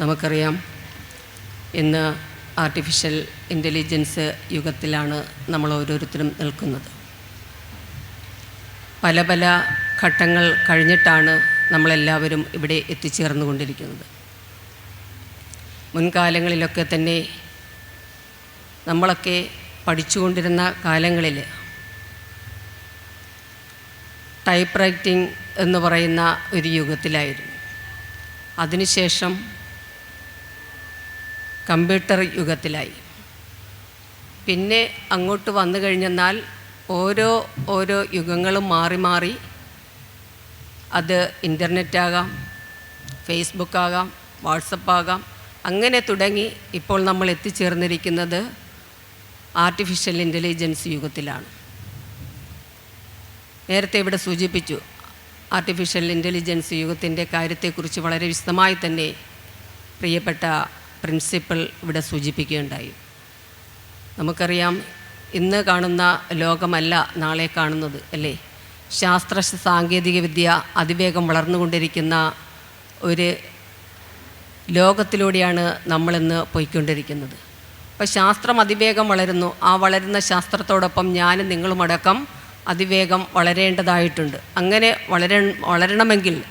നമുക്കറിയാം ഇന്ന് artificial intelligence യുഗത്തിലാണ് നമ്മൾ ഓരോരുത്തരും നിൽക്കുന്നത്. പല പല ഘട്ടങ്ങൾ കഴിഞ്ഞിട്ടാണ് നമ്മളെല്ലാവരും ഇവിടെ എത്തിച്ചേർന്നുകൊണ്ടിരിക്കുന്നത്. മുൻകാലങ്ങളിലൊക്കെ തന്നെ നമ്മളൊക്കെ പഠിച്ചുകൊണ്ടിരുന്ന കാലങ്ങളിൽ ടൈപ്പ് റൈറ്റിംഗ് എന്ന് പറയുന്ന ഒരു യുഗത്തിലായിരുന്നു. അതിനുശേഷം കമ്പ്യൂട്ടർ യുഗത്തിലായി. പിന്നെ അങ്ങോട്ട് വന്നു കഴിഞ്ഞെന്നാൽ ഓരോ ഓരോ യുഗങ്ങളും മാറി മാറി അത് ഇന്റർനെറ്റാകാം ഫേസ്ബുക്കാകാം വാട്സപ്പാകാം അങ്ങനെ തുടങ്ങി ഇപ്പോൾ നമ്മൾ എത്തിച്ചേർന്നിരിക്കുന്നത് ആർട്ടിഫിഷ്യൽ ഇന്റലിജൻസ് യുഗത്തിലാണ്. നേരത്തെ ഇവിടെ സൂചിപ്പിച്ചു ആർട്ടിഫിഷ്യൽ ഇന്റലിജൻസ് യുഗത്തിന്റെ കാര്യത്തെക്കുറിച്ച് വളരെ വിശദമായി തന്നെ പ്രിയപ്പെട്ട പ്രിൻസിപ്പൽ ഇവിടെ സൂചിപ്പിക്കുകയുണ്ടായി. നമുക്കറിയാം ഇന്ന് കാണുന്ന ലോകമല്ല നാളെ കാണുന്നത് അല്ലേ? ശാസ്ത്ര സാങ്കേതിക വിദ്യ അതിവേഗം വളർന്നുകൊണ്ടിരിക്കുന്ന ഒരു ലോകത്തിലൂടെയാണ് നമ്മളിന്ന് പോയിക്കൊണ്ടിരിക്കുന്നത്. അപ്പോൾ ശാസ്ത്രം അതിവേഗം വളരുന്നു. ആ വളരുന്ന ശാസ്ത്രത്തോടൊപ്പം ഞാനും നിങ്ങളുമടക്കം അതിവേഗം വളരേണ്ടതായിട്ടുണ്ട്. അങ്ങനെ വളര വളരണമെങ്കിൽ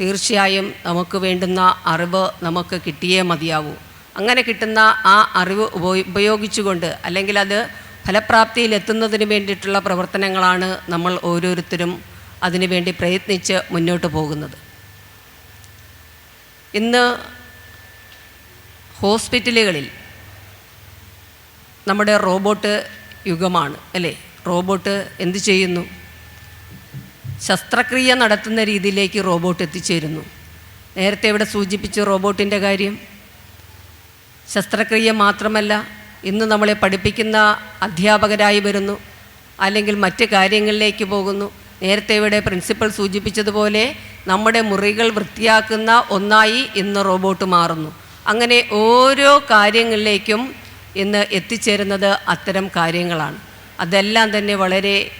തീർച്ചയായും നമുക്ക് വേണ്ടുന്ന അറിവ് നമുക്ക് കിട്ടിയേ മതിയാവൂ. അങ്ങനെ കിട്ടുന്ന ആ അറിവ് ഉപയോഗിച്ചുകൊണ്ട് അല്ലെങ്കിൽ അത് ഫലപ്രാപ്തിയിൽ എത്തുന്നതിന് വേണ്ടിയിട്ടുള്ള പ്രവർത്തനങ്ങളാണ് നമ്മൾ ഓരോരുത്തരും അതിനുവേണ്ടി പ്രയത്നിച്ച് മുന്നോട്ട് പോകുന്നത്. ഇന്ന് ഹോസ്പിറ്റലുകളിൽ നമ്മുടെ റോബോട്ട് യുഗമാണ് അല്ലേ? റോബോട്ട് എന്ത് ചെയ്യുന്നു? ശസ്ത്രക്രിയ നടത്തുന്ന രീതിയിലേക്ക് റോബോട്ട് എത്തിച്ചേരുന്നു. നേരത്തെ ഇവിടെ സൂചിപ്പിച്ച റോബോട്ടിന്റെ കാര്യം ശസ്ത്രക്രിയ മാത്രമല്ല ഇന്ന് നമ്മളെ പഠിപ്പിക്കുന്ന അധ്യാപകരായി വരുന്നു അല്ലെങ്കിൽ മറ്റ് കാര്യങ്ങളിലേക്ക് പോകുന്നു. നേരത്തെ ഇവിടെ പ്രിൻസിപ്പൽ സൂചിപ്പിച്ചതുപോലെ നമ്മുടെ മുറികൾ വൃത്തിയാക്കുന്ന ഒന്നായി ഇന്ന് റോബോട്ട് മാറുന്നു. അങ്ങനെ ഓരോ കാര്യങ്ങളിലേക്കും ഇന്ന് എത്തിച്ചേരുന്നത് അത്തരം കാര്യങ്ങളാണ്. അതെല്ലാം തന്നെ വളരെ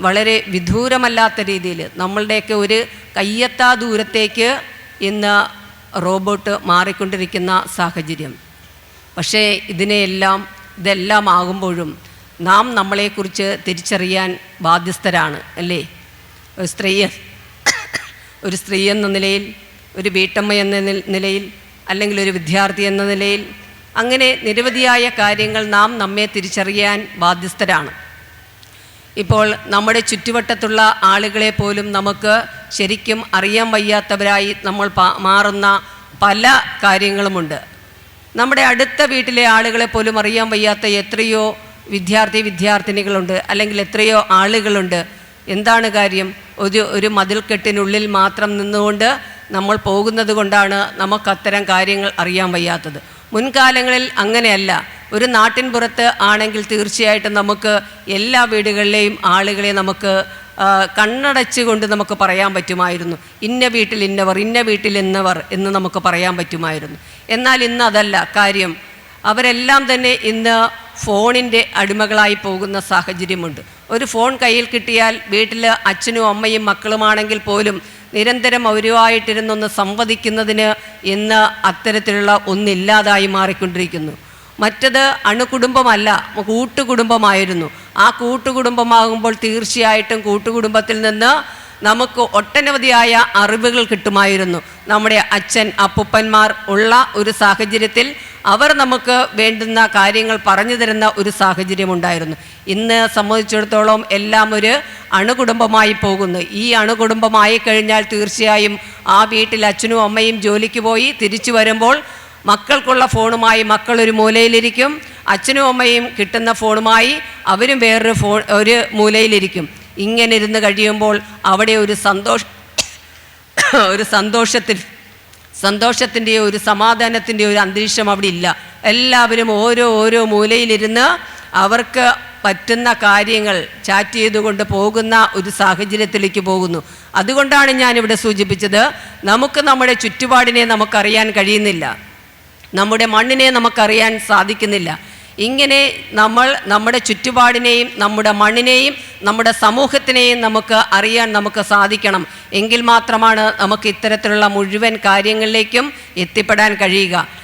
വളരെ വിദൂരമല്ലാത്ത രീതിയിൽ നമ്മളുടെയൊക്കെ ഒരു കയ്യെത്താ ദൂരത്തേക്ക് ഇന്ന് റോബോട്ട് മാറിക്കൊണ്ടിരിക്കുന്ന സാഹചര്യം. പക്ഷേ ഇതിനെയെല്ലാം ഇതെല്ലാം ആകുമ്പോഴും നാം നമ്മളെക്കുറിച്ച് തിരിച്ചറിയാൻ ബാധ്യസ്ഥരാണ് അല്ലേ? ഒരു സ്ത്രീ ഒരു സ്ത്രീ എന്ന നിലയിൽ ഒരു വീട്ടമ്മ എന്ന നിലയിൽ അല്ലെങ്കിൽ ഒരു വിദ്യാർത്ഥി എന്ന നിലയിൽ അങ്ങനെ നിരവധിയായ കാര്യങ്ങൾ നാം നമ്മെ തിരിച്ചറിയാൻ ബാധ്യസ്ഥരാണ്. ഇപ്പോൾ നമ്മുടെ ചുറ്റുവട്ടത്തുള്ള ആളുകളെ പോലും നമുക്ക് ശരിക്കും അറിയാൻ വയ്യാത്തവരായി നമ്മൾ മാറുന്ന പല കാര്യങ്ങളുമുണ്ട്. നമ്മുടെ അടുത്ത വീട്ടിലെ ആളുകളെ പോലും അറിയാൻ വയ്യാത്ത എത്രയോ വിദ്യാർത്ഥി വിദ്യാർത്ഥിനികളുണ്ട് അല്ലെങ്കിൽ എത്രയോ ആളുകളുണ്ട്. എന്താണ് കാര്യം? ഒരു ഒരു മതിൽക്കെട്ടിനുള്ളിൽ മാത്രം നിന്നുകൊണ്ട് നമ്മൾ പോകുന്നത് കൊണ്ടാണ് നമുക്ക് അത്തരം കാര്യങ്ങൾ അറിയാൻ വയ്യാത്തത്. മുൻകാലങ്ങളിൽ അങ്ങനെയല്ല. ഒരു നാട്ടിൻ പുറത്ത് ആണെങ്കിൽ തീർച്ചയായിട്ടും നമുക്ക് എല്ലാ വീടുകളിലെയും ആളുകളെ നമുക്ക് കണ്ണടച്ചുകൊണ്ട് നമുക്ക് പറയാൻ പറ്റുമായിരുന്നു. ഇന്ന വീട്ടിൽ ഇന്നവർ ഇന്ന വീട്ടിൽ ഇന്നവർ എന്ന് നമുക്ക് പറയാൻ പറ്റുമായിരുന്നു. എന്നാൽ ഇന്ന് അതല്ല. കാര്യം അവരെല്ലാം തന്നെ ഇന്ന് ഫോണിന്റെ അടിമകളായി പോകുന്ന സാഹചര്യമുണ്ട്. ഒരു ഫോൺ കയ്യിൽ കിട്ടിയാൽ വീട്ടിൽ അച്ഛനും അമ്മയും മക്കളുമാണെങ്കിൽ പോലും നിരന്തരം അവരുമായിട്ടിരുന്നൊന്ന് സംവദിക്കുന്നതിന് ഇന്ന് അത്തരത്തിലുള്ള ഒന്നില്ലാതായി മാറിക്കൊണ്ടിരിക്കുന്നു. മറ്റത് അണുകുടുംബമല്ല കൂട്ടുകുടുംബമായിരുന്നു. ആ കൂട്ടുകുടുംബമാകുമ്പോൾ തീർച്ചയായിട്ടും കൂട്ടുകുടുംബത്തിൽ നിന്ന് നമുക്ക് ഒട്ടനവധിയായ അറിവുകൾ കിട്ടുമായിരുന്നു. നമ്മുടെ അച്ഛൻ അപ്പുപ്പന്മാർ ഉള്ള ഒരു സാഹചര്യത്തിൽ അവർ നമുക്ക് വേണ്ടുന്ന കാര്യങ്ങൾ പറഞ്ഞു തരുന്ന ഒരു സാഹചര്യമുണ്ടായിരുന്നു. ഇന്ന് സംബന്ധിച്ചിടത്തോളം എല്ലാം ഒരു അണുകുടുംബമായി പോകുന്നു. ഈ അണുകുടുംബമായി കഴിഞ്ഞാൽ തീർച്ചയായും ആ വീട്ടിൽ അച്ഛനും അമ്മയും ജോലിക്ക് പോയി തിരിച്ചു വരുമ്പോൾ മക്കൾക്കുള്ള ഫോണുമായി മക്കൾ ഒരു മൂലയിലിരിക്കും അച്ഛനും അമ്മയും കിട്ടുന്ന ഫോണുമായി അവരും വേറൊരു ഫോൺ ഒരു മൂലയിലിരിക്കും. ഇങ്ങനെ ഇരുന്ന് കഴിയുമ്പോൾ അവിടെ ഒരു സന്തോഷ ഒരു സന്തോഷത്തിൽ സന്തോഷത്തിന്റെ ഒരു സമാധാനത്തിന്റെ ഒരു അന്തരീക്ഷം അവിടെ ഇല്ല. എല്ലാവരും ഓരോ ഓരോ മൂലയിലിരുന്ന് അവർക്ക് പറ്റുന്ന കാര്യങ്ങൾ ചാറ്റ് ചെയ്തുകൊണ്ട് പോകുന്ന ഒരു സാഹചര്യത്തിലേക്ക് പോകുന്നു. അതുകൊണ്ടാണ് ഞാനിവിടെ സൂചിപ്പിച്ചത് നമുക്ക് നമ്മുടെ ചുറ്റുപാടിനെ നമുക്കറിയാൻ കഴിയുന്നില്ല. നമ്മുടെ മണ്ണിനെ നമുക്കറിയാൻ സാധിക്കുന്നില്ല. ഇങ്ങനെ നമ്മൾ നമ്മുടെ ചുറ്റുപാടിനെയും നമ്മുടെ മണ്ണിനെയും നമ്മുടെ സമൂഹത്തിനെയും നമുക്ക് അറിയാൻ നമുക്ക് സാധിക്കണം. എങ്കിൽ മാത്രമാണ് നമുക്ക് ഇത്തരത്തിലുള്ള മുഴുവൻ കാര്യങ്ങളിലേക്കും എത്തിപ്പെടാൻ കഴിയുക.